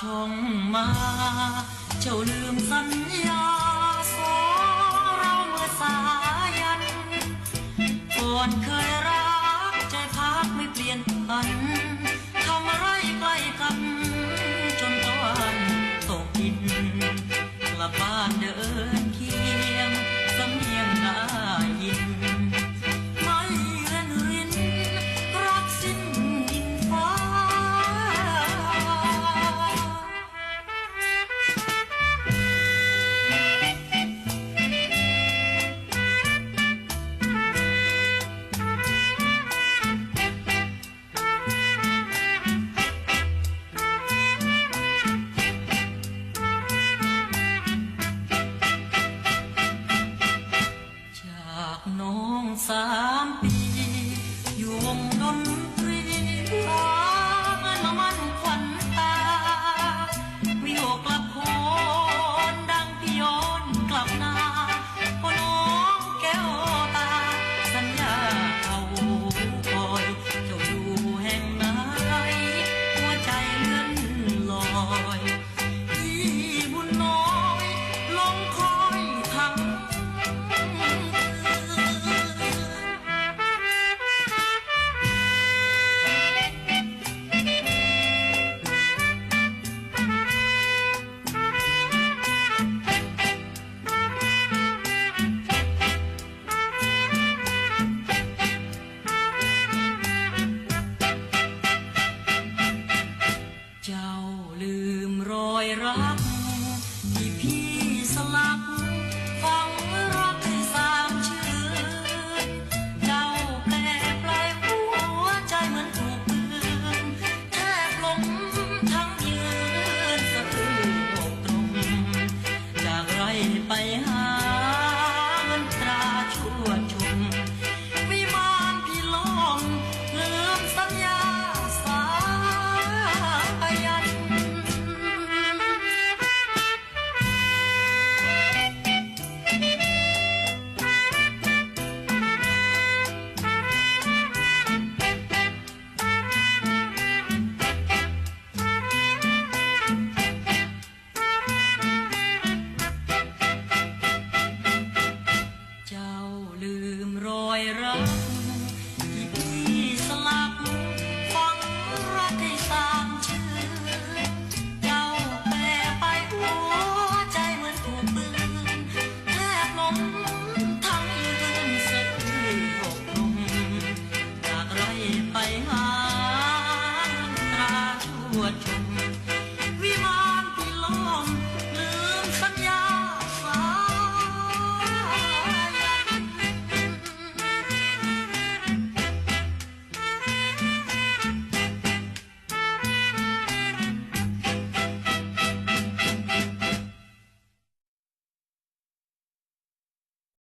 ชงมา เจ้าลืมสัญญาสอเราเมื่อสายันก่อนเคยรักใจพักไม่เปลี่ยนปันทำไรใกล้กัน จนตอนตกดินกลับบ้านเดิน หาเงินตราชั่วชั่ว